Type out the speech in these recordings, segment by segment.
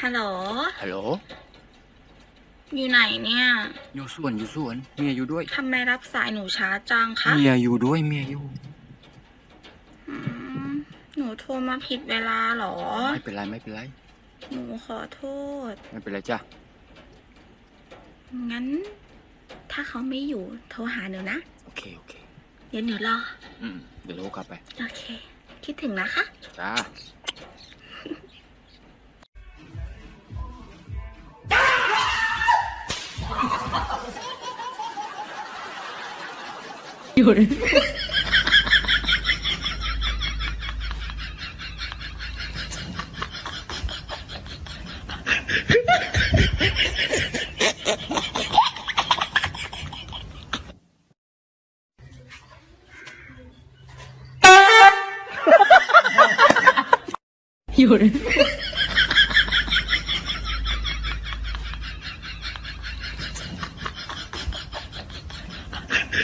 ฮัลโหล ฮัลโหล อยู่ไหนเนี่ย อยู่สวนอยู่สวน เมียอยู่ด้วย ทำไมรับสายหนูช้าจังคะ เมียอยู่ด้วยเมียอยู่อืมหนูโทรมาผิดเวลาเหรอ ไม่เป็นไรไม่เป็นไร หนูขอโทษ ไม่เป็นไรจ้ะ งั้นถ้าเขาไม่อยู่โทรหาหนูนะ โอเค โอเค เดี๋ยวหนูรอ อืม เดี๋ยวโทรกลับไป โอเค คิดถึงนะคะ จ้า 夜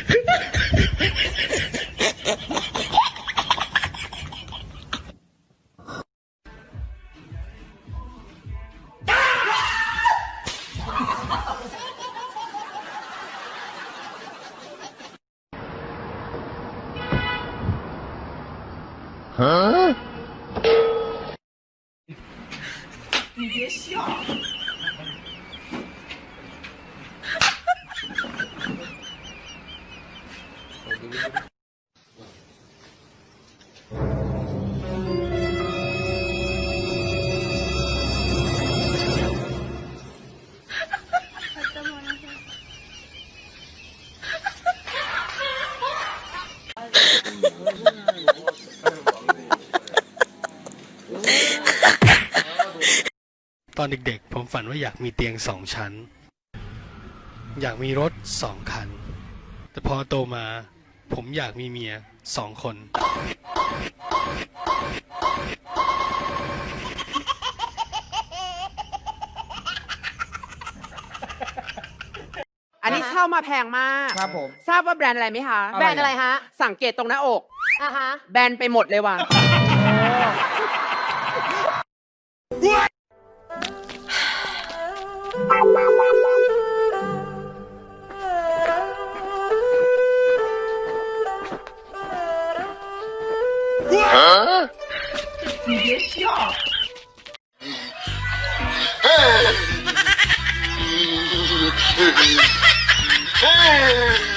Ha 你别笑。 ตอนเด็กๆ ผมฝันว่าอยากมีเตียงสองชั้น อยากมีรถสองคัน แต่พอโตมา ผมอยากมีเมียสองคน อันนี้เช่ามาแพงมาก ครับผม ทราบว่าแบรนด์อะไรไหมคะอะไรแบรนด์อะไรฮะสังเกตตรงหน้าอก อะฮะ แบนไปหมดเลยว่ะ Huh? 你别笑。Hey! hey!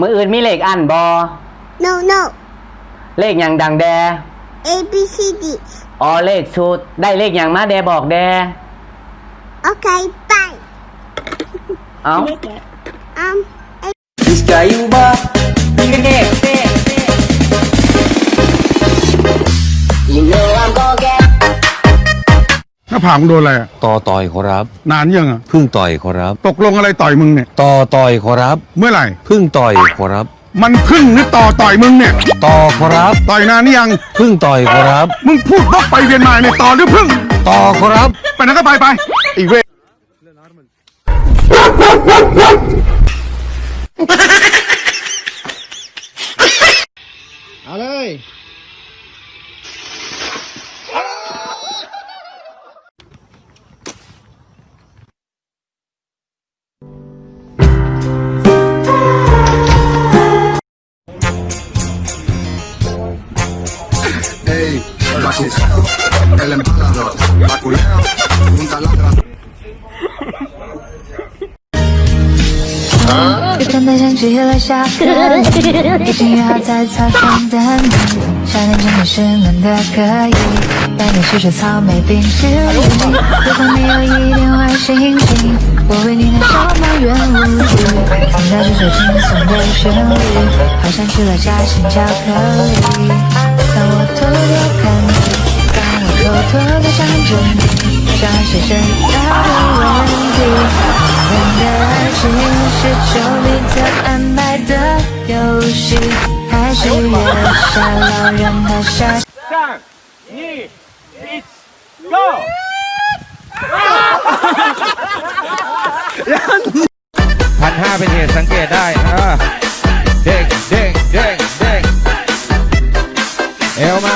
มืออื่นมีเลขอันบอ No, no. เลขอย่างดังแด A, B, C, D. อ๋อเลขชุด ได้เลขอย่างมาแดบอกแด Okay, bye. เอา Um, ใจอยู่บ่มีกันเด็ก หน้าผากมึงโดนอะไรอะต่อต่อยขอรับ นานยังอะพึ่งต่อยขอรับ ตกลงอะไรต่อยมึงเนี่ย ต่อต่อยขอรับ เมื่อไหร่พึ่งต่อยขอรับ มันพึ่งหรือต่อต่อยมึงเนี่ย ต่อขอรับ ต่อยนานนี่ยังพึ่งต่อยขอรับ มึงพูดวกไปเวียนมาเนี่ยต่อหรือพึ่ง ต่อขอรับ ไปไหนก็ไปไปอีเว Ey, el emperador, baculeo, un taladro. 有天太阳去了下课，你心雨还在操场等你。三年前你是难得可以，带你去吃草莓冰淇淋。如果你有一点坏心情，我为你燃烧满园无敌。听到这首轻松的旋律，好像吃了夹心巧克力。当我，偷别想着你，像是深奥的问题。我们的爱情是丘比特安排的游戏，还是月下老人的傻？三、二、一，Go！พันห้าเป็นเหตุสังเกตได้เด็กเด็กเด็กเด็กเอลมา